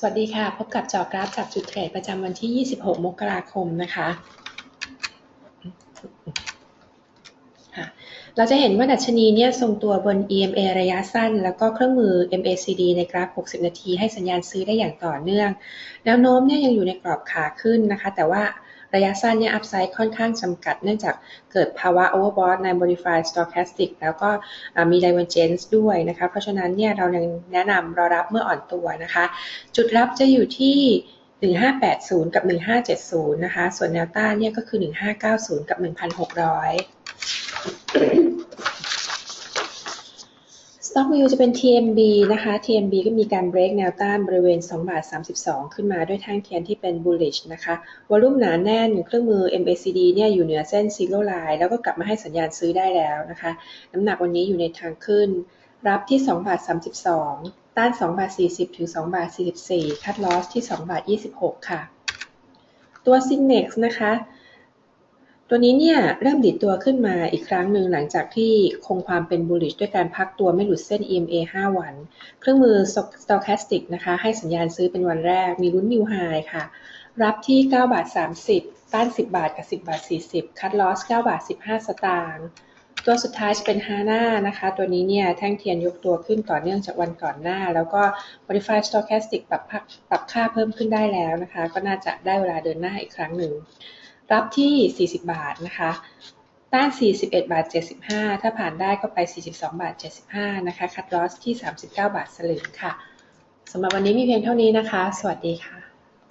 สวัสดีค่ะ พบกับจอกราฟจากจุดเทรดประจำวันที่ 26 มกราคมนะคะค่ะเราจะเห็นว่าดัชนีเนี่ยทรงตัวบน EMA ระยะสั้น แล้วก็เครื่องมือ MACD ในกราฟ 60 นาที ให้สัญญาณซื้อได้อย่างต่อเนื่อง แนวโน้มเนี่ยยังอยู่ในกรอบขาขึ้นนะคะ แต่ว่า ระยะสั้นเนี่ยอัพไซด์ค่อนข้างจำกัด เนื่องจากเกิดภาวะ overbought ใน modified stochastic แล้วก็มี divergence ด้วยนะคะ เพราะฉะนั้นเนี่ยเรายังแนะนำรอรับเมื่ออ่อนตัวนะคะ จุดรับจะอยู่ที่1580 กับ 1570 นะคะ ส่วนแนวต้านเนี่ยก็คือ 1590 กับ 1600 Stock View จะเป็น TMB นะคะ TMB ก็มีการ break แนวต้านบริเวณ 2 บาท 32 ขึ้นมาด้วยทางเทียนที่เป็น bullish นะคะ วอลุ่มหนาแน่นเครื่องมือ MACD เนี่ยอยู่เหนือเส้น zero line แล้วก็กลับมาให้สัญญาณซื้อได้แล้วนะคะ น้ำหนักวันนี้อยู่ในทางขึ้น รับที่ 2 บาท 32 ต้าน 2 บาท 40 ถึง 2 บาท 44 คัดลอสที่ 2 บาท 26 ค่ะ ตัว Sinex นะคะ ตัวนี้เนี่ยเริ่มดิดตัวขึ้นมาอีกครั้งหนึ่งหลังจากที่คงความเป็น bullish ด้วยการพักตัวไม่หลุดเส้น EMA 5 วัน เครื่องมือ stochastic นะคะให้สัญญาณซื้อเป็นวันแรก มีลุ้น new high ค่ะ รับที่9บาท30 ต้าน 10 บาทกับ 10 บาท 40 คัดลอส9บาท 15 สตางค์ตัวสุดท้ายจะเป็นฮาน่านะคะ ตัวนี้เนี่ยแท่งเทียนยกตัวขึ้นต่อเนื่องจากวันก่อนหน้า แล้วก็ modified stochastic ปรับปรับค่าเพิ่มขึ้นได้แล้วนะคะ ก็น่าจะได้เวลาเดินหน้าอีกครั้งหนึ่ง รับที่ 40 บาทนะคะ ต้าน 41 บาท 75 ถ้าผ่านได้ก็ไป 42 บาท 75 นะคะ คัดลอสที่ 39 บาทสลึงค่ะ สำหรับวันนี้มีเพียงเท่านี้นะคะ สวัสดีค่ะ